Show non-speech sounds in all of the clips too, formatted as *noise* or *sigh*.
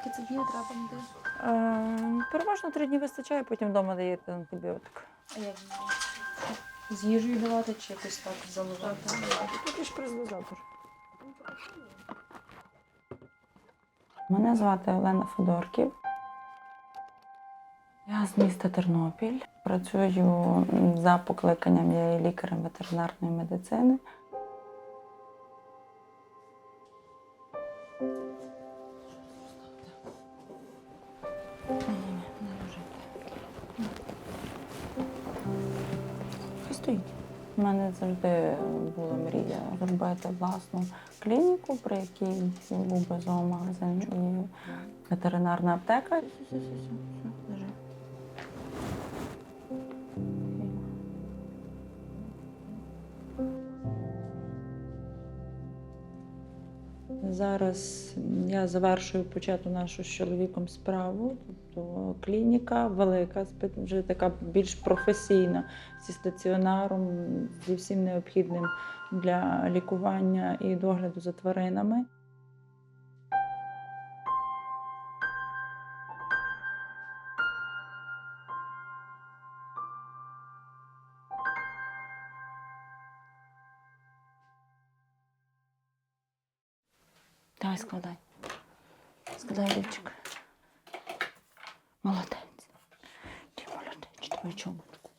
Скільки це днів треба буде? Е, переважно три дні вистачає, потім вдома даєте антибіотик. А як з їжею давати чи якось так заливати? Тут ж презбозатор. Мене звати Олена Федорків. Я з міста Тернопіль. Працюю за покликанням я є лікарем ветеринарної медицини. У мене завжди була мрія зробити власну клініку, при якій був би зоомагазин і ветеринарна аптека. Зараз я завершую почату нашу з чоловіком справу. Тобто клініка велика, вже така більш професійна, зі стаціонаром, зі всім необхідним для лікування і догляду за тваринами. Давай складай. Складай лівчик. Молодець. Ти молодець, твою чоботку.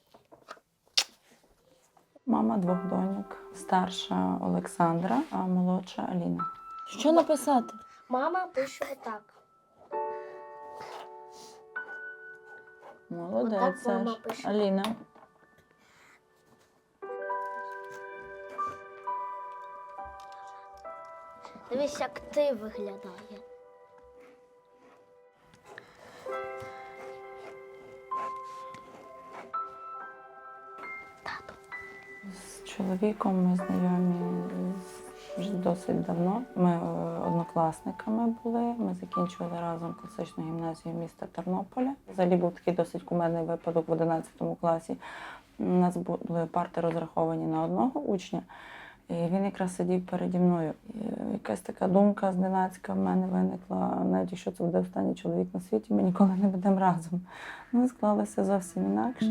Мама двох доньок. Старша Олександра, а молодша Аліна. Що написати? Мама пише отак. Молодець. Отак мама Саш. пише. Аліна. Дивись, як ти виглядає. Тато. З чоловіком ми знайомі вже досить давно. Ми е, однокласниками були. Ми закінчували разом класичну гімназію міста Тернополя. Взагалі був такий досить кумедний випадок в 11 класі. У нас були парти розраховані на одного учня. І він якраз сидів переді мною. І якась така думка зненацька в мене виникла, навіть якщо це буде останній чоловік на світі, ми ніколи не будемо разом. Ну, склалося зовсім інакше.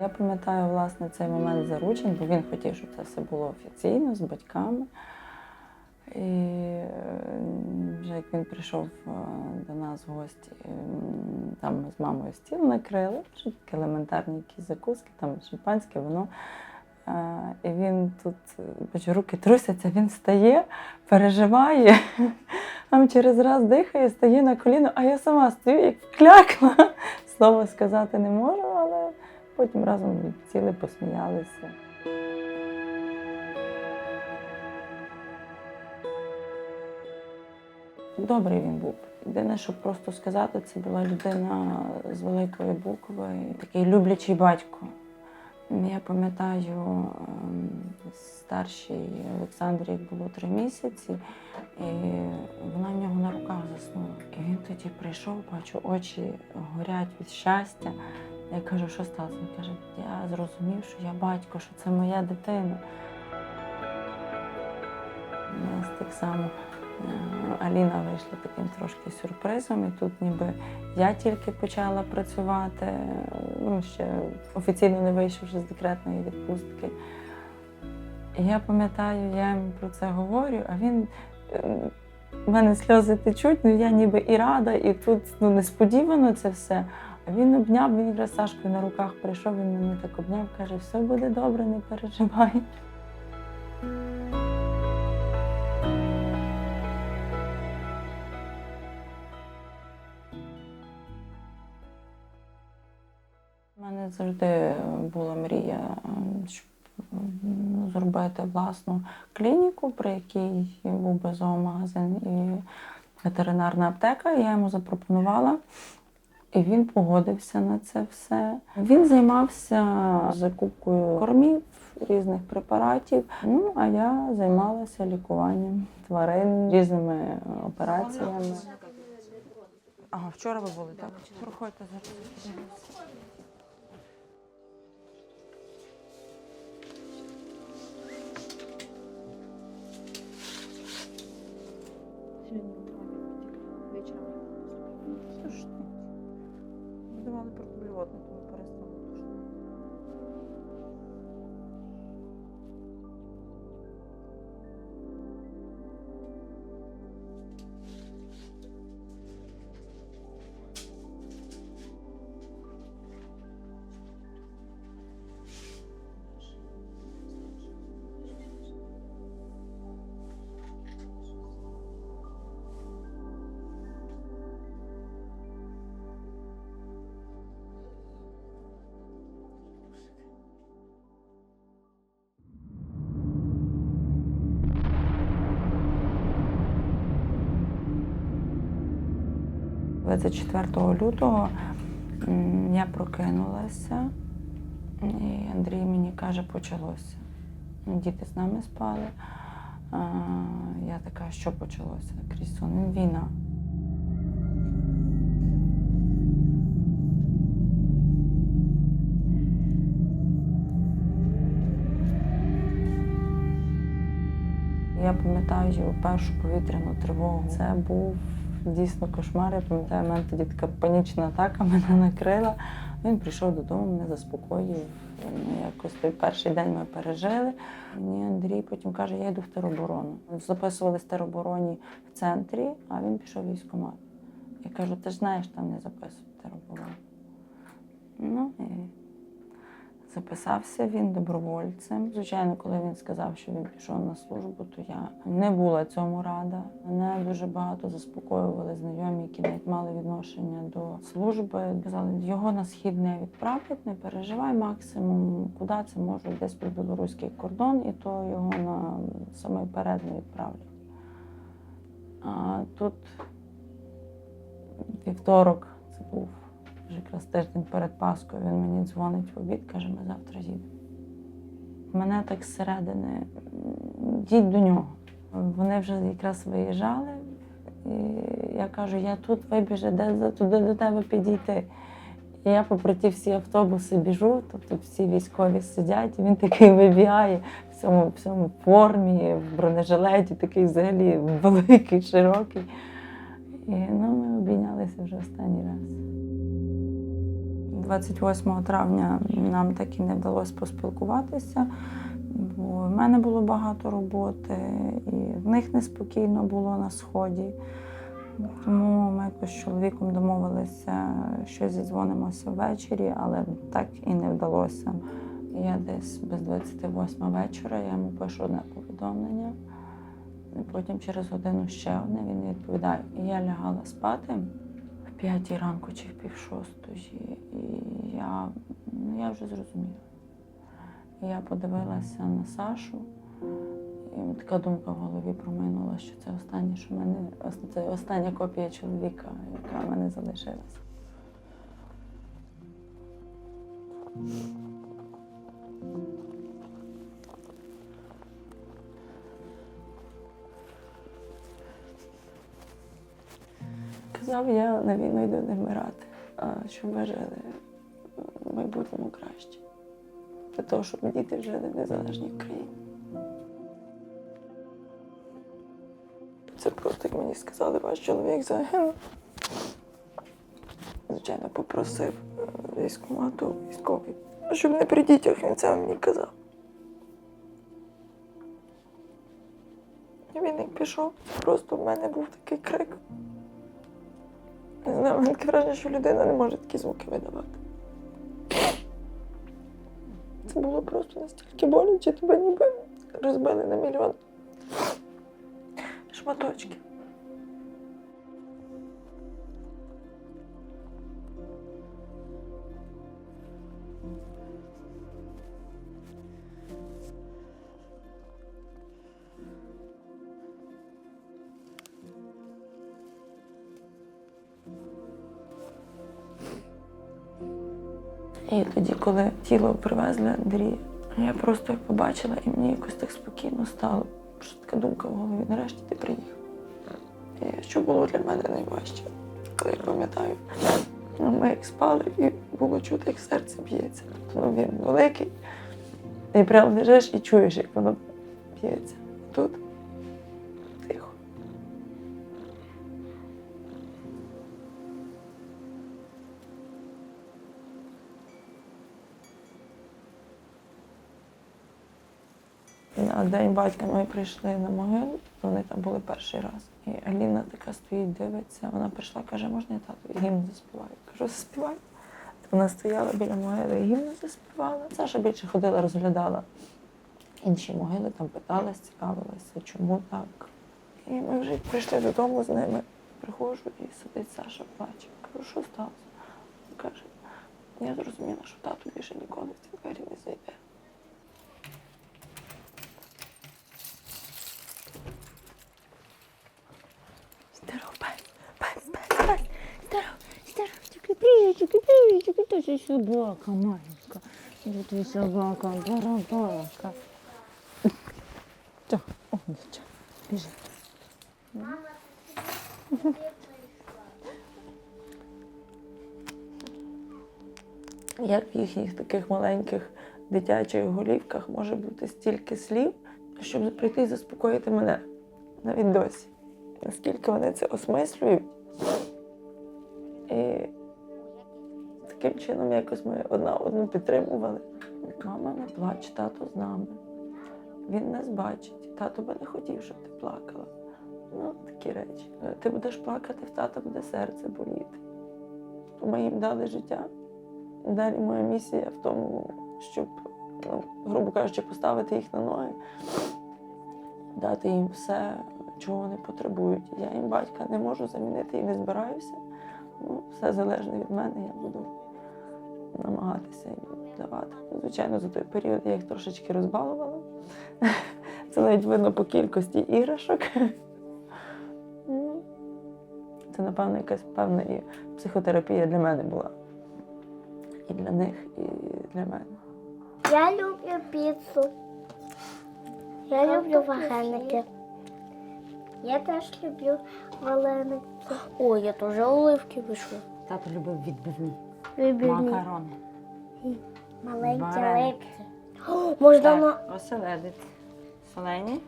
Я пам'ятаю власне цей момент заручень, бо він хотів, щоб це все було офіційно з батьками. І як він прийшов е, до нас в гості, там ми з мамою стіл накрили, що такі елементарні якісь закуски, там шампанське, вино. Е, І він тут, е, бачу, руки трусяться, він встає, переживає, *laughs* там через раз дихає, стає на коліно, а я сама стою, як вклякла. *laughs* Слово сказати не можу, але потім разом сіли, посміялися. Добрий він був. Єдине, що просто сказати, це була людина з великої букви, такий люблячий батько. Я пам'ятаю ем, старшій як було три місяці, і вона в нього на руках заснула. І він тоді прийшов, бачу, очі горять від щастя. Я кажу, що сталося? Він каже, я зрозумів, що я батько, що це моя дитина. У нас так само Аліна вийшла таким трошки сюрпризом, і тут ніби я тільки почала працювати, ну, ще офіційно не вийшовши з декретної відпустки. І я пам'ятаю, я йому про це говорю, а він. У мене сльози течуть, ну я ніби і рада, і тут ну, несподівано це все. А він обняв, він якраз Сашкою на руках прийшов, він мене так обняв, каже, все буде добре, не переживай. Мене завжди була мрія, щоб зробити власну клініку, при якій був би зоомагазин і ветеринарна аптека. Я йому запропонувала. І він погодився на це все. Він займався закупкою кормів, різних препаратів. Ну а я займалася лікуванням тварин різними е, операціями. Ага, вчора ви були, так? Проходьте зараз. important 24 лютого я прокинулася, і Андрій мені каже, почалося. Діти з нами спали. Я така, що почалося? Крізь сон. Війна. Я пам'ятаю першу повітряну тривогу. Це був дійсно кошмар. Я пам'ятаю, в мене тоді така панічна атака *laughs* мене накрила. Він прийшов додому, мене заспокоїв. Ну, Якось той перший день ми пережили. Мені Андрій потім каже, я йду в тероборону. Записували в теробороні в центрі, а він пішов в військкомат. Я кажу, ти ж знаєш, там не записують тероборону. Ну і записався він добровольцем. Звичайно, коли він сказав, що він пішов на службу, то я не була цьому рада. Мене дуже багато заспокоювали знайомі, які навіть мали відношення до служби. Казали, його на схід не відправлять, не переживай максимум, куди це можуть десь під білоруський кордон, і то його на самий перед не відправлять. А тут вівторок це був вже якраз тиждень перед Паскою він мені дзвонить в обід, каже, ми завтра їдемо. Мене так зсередини, «М, їдь до нього. Вони вже якраз виїжджали. І я кажу, я тут вибіжу, де туди до тебе підійти. І я попри ті всі автобуси біжу, тобто всі військові сидять, і він такий вибігає в цьому, в цьому формі, в бронежилеті, такий взагалі великий, широкий. І ну, ми обійнялися вже останній раз. 28 травня нам так і не вдалося поспілкуватися, бо в мене було багато роботи, і в них неспокійно було на сході. Тому ми якось з чоловіком домовилися, що зідзвонимося ввечері, але так і не вдалося. Я десь без 28 вечора я йому пишу одне повідомлення. Потім через годину ще одне він відповідає. Я лягала спати п'ятій ранку чи в пів шостої. І я, я вже зрозуміла. Я подивилася на Сашу, і така думка в голові проминула, що це останнє, що мене це остання копія чоловіка, яка в мене залишилася. Казав, я на війну йду не вмирати, а щоб ви жили в майбутньому краще. Для того, щоб діти жили в незалежній країні. Це просто, як мені сказали, ваш чоловік загинув. Звичайно, попросив військкомату військовий, щоб не при дітях він це мені казав. Він як пішов, просто в мене був такий крик. Не знаю, мене таке враження, що людина не може такі звуки видавати. Це було просто настільки боляче, тебе ніби розбили на мільйон шматочки. Коли тіло привезли Андрія, я просто як побачила, і мені якось так спокійно стало. Просто така думка в голові, нарешті ти приїхав. І що було для мене найважче, коли я пам'ятаю, ну, ми як спали, і було чути, як серце б'ється. Ну, він великий. І прямо лежиш і чуєш, як воно б'ється. День батька ми прийшли на могилу, вони там були перший раз. І Аліна така стоїть, дивиться. Вона прийшла, каже, можна я тату гімн заспіваю? Кажу, заспівай. Вона стояла біля могили гімн заспівала. Саша більше ходила, розглядала інші могили, там питалась, цікавилася, чому так. І ми вже прийшли додому з ними. Приходжу і сидить Саша плаче. Кажу, що сталося? Каже, я зрозуміла, що тато більше ніколи в ці двері не зайде. Здоровчики, привітики, привітики. Це ж собака маленька. Це твій собака, барабака. О, нічого. Біжи. Як в їхніх таких маленьких дитячих голівках може бути стільки слів, щоб прийти і заспокоїти мене навіть досі. Наскільки вони це осмислюють. Чином якось ми одна одну підтримували. Мама не плач, тато з нами. Він нас бачить. Тато би не хотів, щоб ти плакала. Ну, такі речі. Е, Ти будеш плакати, в тата буде серце боліти. Ми їм дали життя. Далі моя місія в тому, щоб, ну, грубо кажучи, поставити їх на ноги, дати їм все, чого вони потребують. Я їм батька не можу замінити і не збираюся. Ну, все залежне від мене, я буду намагатися їм давати. Звичайно, за той період я їх трошечки розбалувала. *laughs* Це навіть видно по кількості іграшок. Ну, Це, напевно, якась певна і психотерапія для мене була. І для них, і для мене. Я люблю піцу. Я люблю вареники. Я теж люблю вареники. Ой, я теж оливки вийшла. Тато любив відбивні. Люблю Макарони. маленькі. О, Можна на... Так, оселедець. Солені.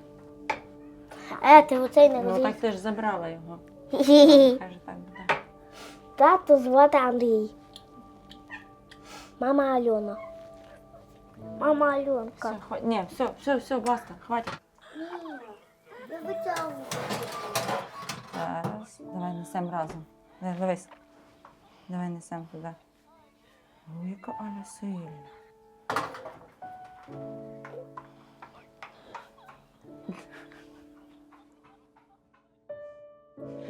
Е, ти оцей не Ну так ти ж забрала його. Хі-хі-хі. Хай же так буде. Тату звати Андрій. Мама Альона. Мама Альонка. Все, хва... Ні, все, все, все, баста, хватить. Зараз. Давай несемо разом. Дивись. Давай несемо туди. Ой, яка Аля сильна.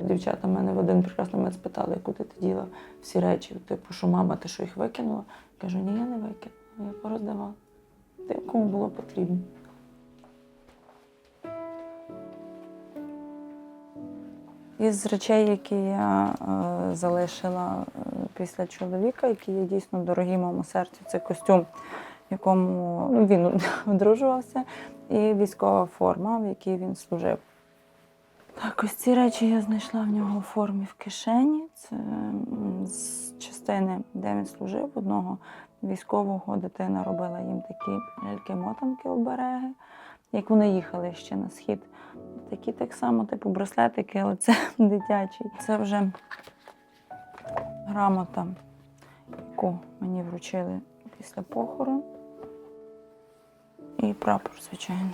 Дівчата мене в один прекрасний момент спитали, куди ти діла всі речі. Типу, що мама, ти що їх викинула? Кажу, ні, я не викинула, я пороздавала. Тим, кому було потрібно. Із речей, які я е, залишила е, після чоловіка, які є дійсно дорогі моєму серцю, це костюм, в якому ну, він *laughs* одружувався, і військова форма, в якій він служив. Так, ось ці речі я знайшла в нього у формі в кишені. Це з частини, де він служив, одного військового дитина робила їм такі ляльки-мотанки обереги, як вони їхали ще на схід. Такі так само, типу браслетики, але це *laughs* дитячий. Це вже грамота, яку мені вручили після похорону. І прапор, звичайно.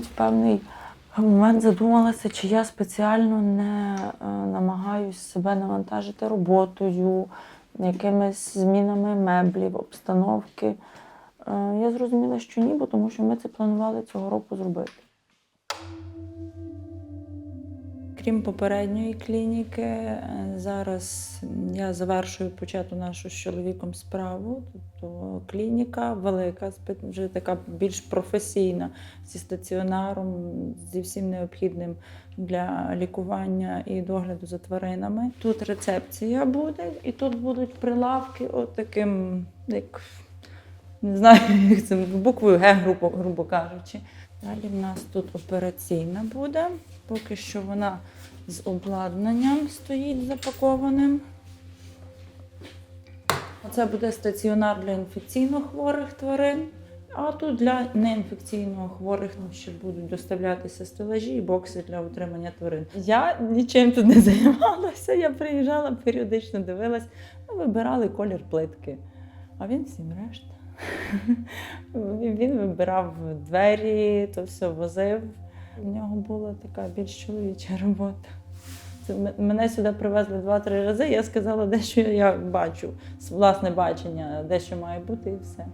Навіть певний момент задумалася, чи я спеціально не е, намагаюсь себе навантажити роботою, якимись змінами меблів, обстановки. Е, Я зрозуміла, що ні, тому що ми це планували цього року зробити. Крім попередньої клініки, е, зараз я завершую почату нашу з чоловіком справу. Тобто клініка велика, вже така більш професійна, зі стаціонаром, зі всім необхідним для лікування і догляду за тваринами. Тут рецепція буде, і тут будуть прилавки, от як не знаю, *laughs* як це буквою Г, грубо, грубо кажучи. Далі в нас тут операційна буде. Поки що вона з обладнанням стоїть запакованим. Це буде стаціонар для інфекційно хворих тварин. А тут для неінфекційно хворих ще будуть доставлятися стелажі і бокси для утримання тварин. Я нічим тут не займалася. Я приїжджала періодично, дивилась, ну, вибирали колір плитки. А він всім решта. *laughs* Він вибирав двері, то все возив. У нього була така більш чоловіча робота. Це мене сюди привезли два-три рази. Я сказала, де що я бачу, власне бачення, де що має бути, і все.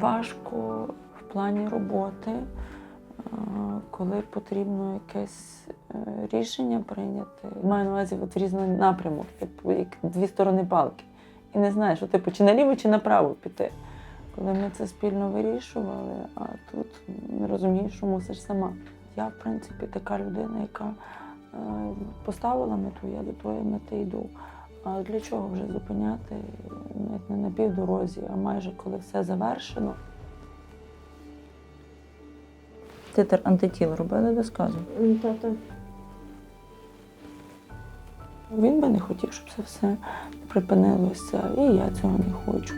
Важко в плані роботи, е, коли потрібно якесь е, рішення прийняти. Маю на увазі от в різний напрямок, як дві сторони палки. І не знаєш, от, типу, чи наліво, чи направо піти. Коли ми це спільно вирішували, а тут не розумієш, що мусиш сама. Я, в принципі, така людина, яка е, поставила мету, я до тої мети йду. А для чого вже зупиняти навіть не на півдорозі, а майже коли все завершено. Титр антитіл робили до сказу? Та-та. Він би не хотів, щоб це все припинилося, і я цього не хочу.